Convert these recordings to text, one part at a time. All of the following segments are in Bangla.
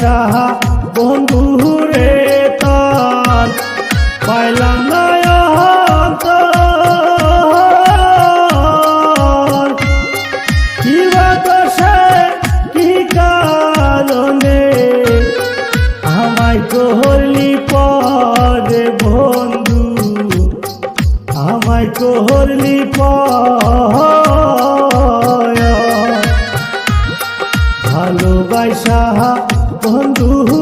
সাহা আশা বন্ধুরে তার। পাইলাম না কোহলি পদে বন্ধু। আমায় কোহলি পয় ভালোবাসা বন্ধু।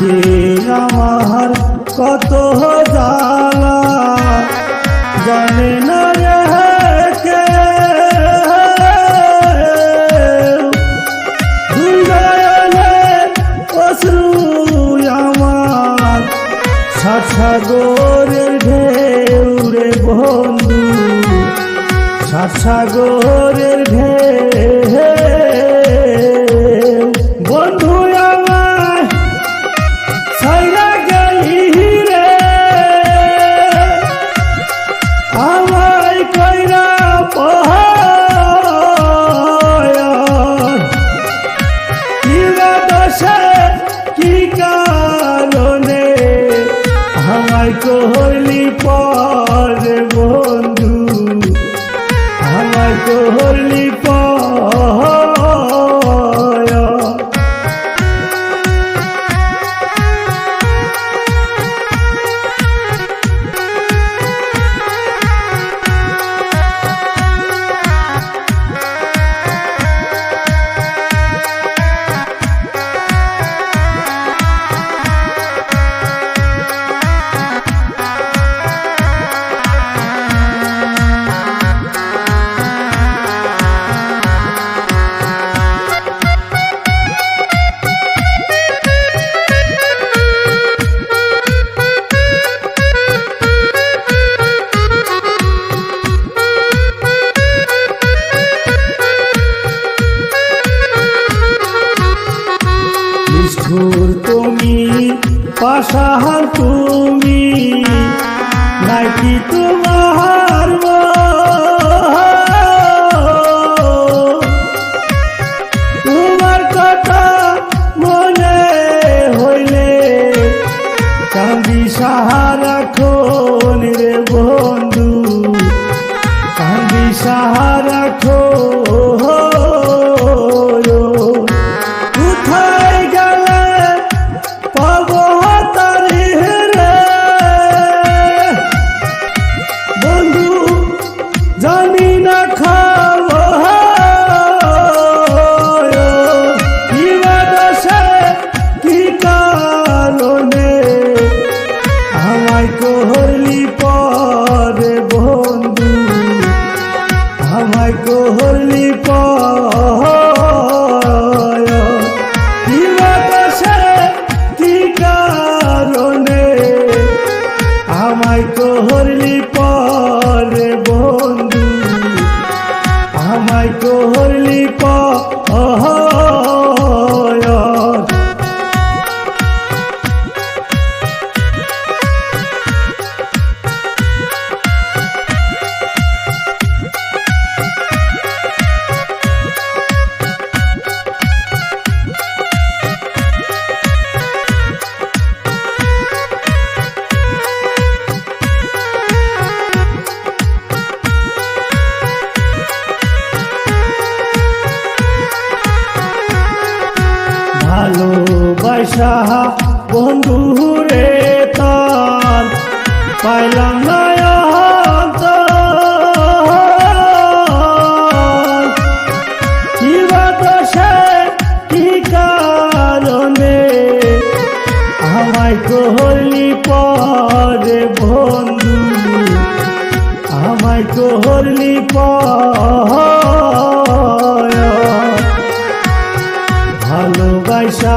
সে আমার কত জালা জানে না সাগরের ঢেউ রে বন্ধু সাগরের ঢেউ করলি পার বন্ধু আমার করলি পার সাহার তু হৃদয় সাহা, বন্ধু রে তার, পাইলাম না আমায় তো হলি পরে বন্ধু? আমায় তো কোহলি পর। ভালোবাসা